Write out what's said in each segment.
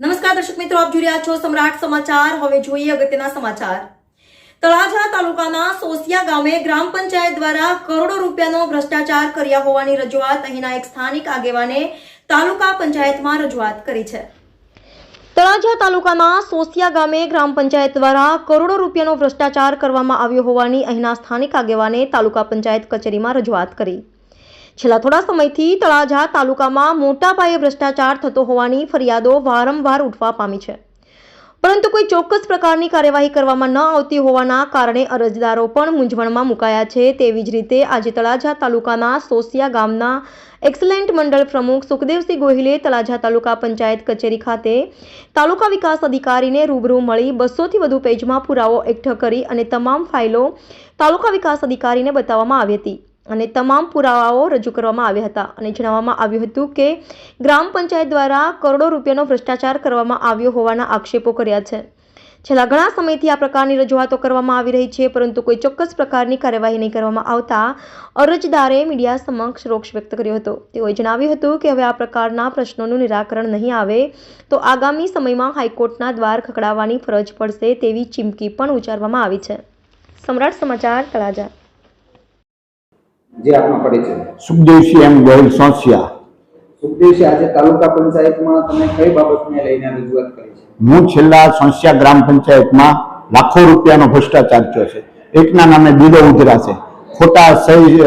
નમસ્કાર દર્શક મિત્રો, આપ જોઈ રહ્યા છો સમ્રાટ સમાચાર. હવે જોઈએ અગત્યના સમાચાર. તળાજા તાલુકાના સોસિયા ગામે ગ્રામ પંચાયત દ્વારા કરોડો રૂપિયાનો ભ્રષ્ટાચાર કર્યા હોવાની રજૂઆત અહીંના એક સ્થાનિક આગેવાને તાલુકા પંચાયતમાં રજૂઆત કરી છે. તળાજા તાલુકાના સોસિયા ગામે ગ્રામ પંચાયત દ્વારા કરોડો રૂપિયાનો ભ્રષ્ટાચાર કરવામાં આવ્યો હોવાની અહીંના સ્થાનિક આગેવાને તાલુકા પંચાયત કચેરીમાં રજૂઆત કરી. છેલ્લા થોડા સમયથી તળાજા તાલુકામાં મોટા પાયે ભ્રષ્ટાચાર થતો હોવાની ફરિયાદો વારંવાર ઉઠવા પામી છે. પરંતુ કોઈ ચોક્કસ પ્રકારની કાર્યવાહી કરવામાં ન આવતી હોવાના કારણે અરજદારો પણ મૂંઝવણમાં મુકાયા છે. તેવી જ રીતે આજે તળાજા તાલુકાના સોસિયા ગામના એક્સલેન્ટ મંડળ પ્રમુખ સુખદેવસિંહ ગોહિલે તળાજા તાલુકા પંચાયત કચેરી ખાતે તાલુકા વિકાસ અધિકારીને રૂબરૂ મળી બસોથી વધુ પેજમાં પુરાવો એકઠો કરી અને તમામ ફાઇલો તાલુકા વિકાસ અધિકારીને બતાવવામાં આવી હતી. અને તમામ પુરાવાઓ રજૂ કરવામાં આવ્યા હતા. અને જણાવવામાં આવ્યું હતું કે, ગ્રામ પંચાયત દ્વારા કરોડો રૂપિયાનો ભ્રષ્ટાચાર કરવામાં આવ્યો હોવાના આક્ષેપો કર્યા છે. છેલ્લા ઘણા સમયથી આ પ્રકારની રજૂઆતો કરવામાં આવી રહી છે, પરંતુ કોઈ ચોક્કસ પ્રકારની કાર્યવાહી નહીં કરવામાં આવતા અરજદારે મીડિયા સમક્ષ રોક્ષ વ્યક્ત કર્યો હતો. તેઓએ જણાવ્યું હતું કે, હવે આ પ્રકારના પ્રશ્નોનું નિરાકરણ નહીં આવે તો આગામી સમયમાં હાઈકોર્ટના દ્વાર ખખડાવવાની ફરજ પડશે તેવી ચીમકી પણ ઉચ્ચારવામાં આવી છે. સમ્રાટ સમાચાર તળાજા જે આપનો પરિચય સુખદેવસિંહ એમ ગોહિલ સોસિયા. સુખદેવસિંહ આજે તાલુકા પંચાયતમાં તમે કઈ બાબતને લઈને રજૂઆત કરી છે? હું છેલ્લા સોસિયા ગ્રામ પંચાયતમાં લાખો રૂપિયાનો ભ્રષ્ટાચાર થયો છે. એકના નામે બિલો ઉધરા છે. ખોટા સહી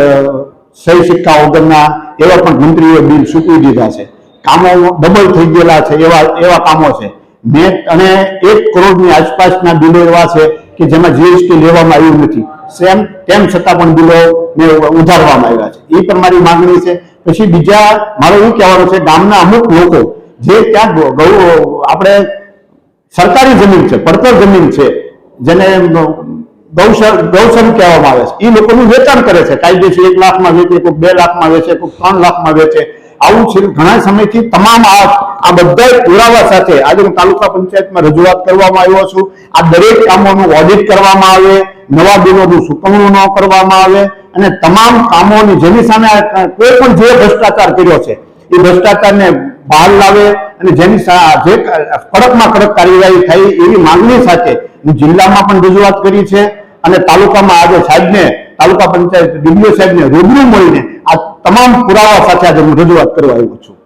સહી સિક્કા વગરના એવા પણ મંત્રીઓએ બિલ ચૂકવી દીધા છે. કામો ડબલ થઈ ગયેલા છે એવા એવા કામો છે. મેં અને એક કરોડની આસપાસના બિલો એવા છે કે જેમાં જીએસટી લેવામાં આવ્યું નથી. સેમ, તેમ છતાં પણ બિલો ને ઉધારવામાં આવ્યા છે. એ પણ મારી માંગણી છે. પછી બીજા, મારે એવું કહેવાનું છે, ગામના અમુક લોકો જે ત્યાં આપણે સરકારી જમીન છે, પડતર જમીન છે, જેને ગૌસર ગૌસમ કહેવામાં આવે છે, એ લોકોનું વેચાણ કરે છે. કાયદેસર એક લાખમાં વેચે કોઈ બે લાખમાં વેચે કોઈ ત્રણ લાખમાં વેચે. આવું છે, ઘણા સમયથી તમામ આ આ બધા પુરાવા સાથે આજે હું તાલુકા પંચાયતમાં રજૂઆત કરવામાં આવ્યો છું. આ દરેક કામોનું ઓડિટ કરવામાં આવે, નવા બિલોનું સુકવણું ન કરવામાં આવે અને તમામ કામોની જેની સામે કોઈ પણ જે ભ્રષ્ટાચાર કર્યો છે, એ ભ્રષ્ટાચારને બહાર લાવે અને જેની જે કડકમાં કડક કાર્યવાહી થાય એવી માંગણી સાથે જિલ્લામાં પણ રજૂઆત કરી છે અને તાલુકામાં આજે સાહેબને, તાલુકા પંચાયત ડીડીઓ સાહેબને રૂબરૂ મળીને આ તમામ પુરાવા સાથે આજે હું રજૂઆત કરવા આવ્યો છું.